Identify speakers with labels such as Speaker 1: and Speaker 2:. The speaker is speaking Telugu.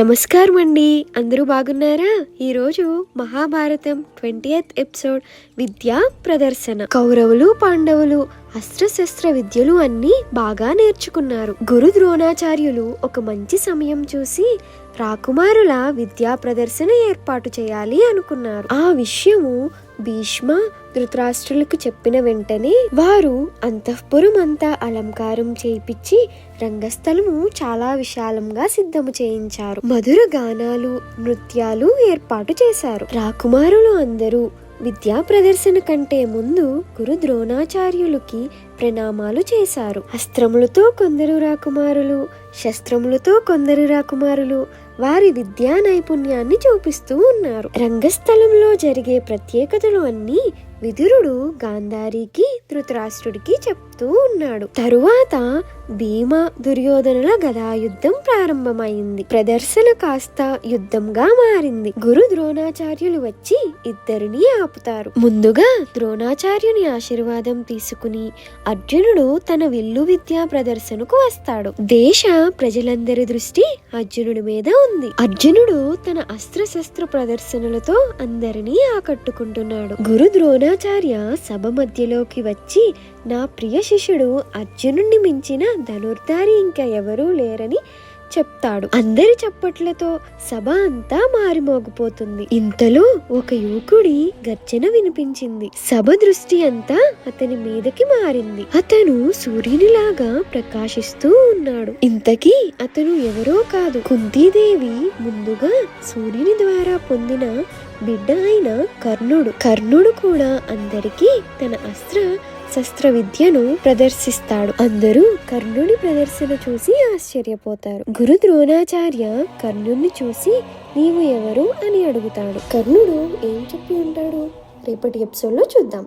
Speaker 1: నమస్కారం అండి. అందరూ బాగున్నారా? ఈరోజు మహాభారతం ట్వంటీ ఎపిసోడ్ విద్యా ప్రదర్శన. కౌరవులు పాండవులు అస్త్రశస్త్ర విద్యలు అన్నీ బాగా నేర్చుకున్నారు. గురు ద్రోణాచార్యులు ఒక మంచి సమయం చూసి రాకుమారుల విద్యా ప్రదర్శన ఏర్పాటు చేయాలి అనుకున్నారు. ఆ విషయము భీష్మ ధృతరాష్ట్రులకు చెప్పిన వెంటనే వారు అంతఃపురం అంతా అలంకారం చేయించి రంగస్థలము చాలా విశాలంగా సిద్ధము చేయించారు. మధుర గానాలు నృత్యాలు ఏర్పాటు చేశారు. రాకుమారులు అందరూ విద్యా ప్రదర్శన కంటే ముందు గురు ద్రోణాచార్యులకి ప్రణామాలు చేశారు. అస్త్రములతో కొందరు రాకుమారులు శస్త్రములతో కొందరు రాకుమారులు వారి విద్యా నైపుణ్యాన్ని చూపిస్తూ ఉన్నారు. రంగస్థలంలో జరిగే ప్రత్యేకతలు అన్నీ విదురుడు గాంధారికి ధృతరాష్ట్రుడికి చెప్తూ ఉన్నాడు. తరువాత భీమ దుర్యోధనుల గదాయుద్ధం ప్రారంభమైంది. ప్రదర్శన కాస్త యుద్ధంగా మారింది. గురు ద్రోణాచార్యులు వచ్చి ఇద్దరిని ఆపుతారు. ముందుగా ద్రోణాచార్యుని ఆశీర్వాదం తీసుకుని అర్జునుడు తన విల్లు విద్యా ప్రదర్శనకు వస్తాడు. దేశ ప్రజలందరి దృష్టి అర్జునుడి మీద ఉంది. అర్జునుడు తన అస్త్ర శస్త్ర ప్రదర్శనలతో అందరినీ ఆకట్టుకుంటున్నాడు. గురు ద్రోణాచార్య సభ మధ్యలోకి వచ్చి నా ప్రియ శిష్యుడు అర్జునుడిని మించిన ధనుర్ధారి ఇంకా ఎవరూ లేరని చెప్తాడు. అందరి చప్పట్లతో సభ అంతా మారిమోగిపోతుంది. ఇంతలో ఒక యువకుడి గర్జన వినిపించింది. సభ దృష్టి అంతా అతని మీదకి మారింది. అతను సూర్యునిలాగా ప్రకాశిస్తూ ఉన్నాడు. ఇంతకీ అతను ఎవరో కాదు. కుంతీదేవి ముందుగా సూర్యుని ద్వారా పొందిన బిడ్డ అయిన కర్ణుడు. కర్ణుడు కూడా అందరికీ తన అస్త్ర శస్త్ర విద్యను ప్రదర్శిస్తాడు. అందరూ కర్ణుడి ప్రదర్శన చూసి ఆశ్చర్యపోతారు. గురు ద్రోణాచార్య కర్ణుడిని చూసి నీవు ఎవరు అని అడుగుతాడు. కర్ణుడు ఏం చెప్పి ఉంటాడు? రేపటి ఎపిసోడ్లో చూద్దాం.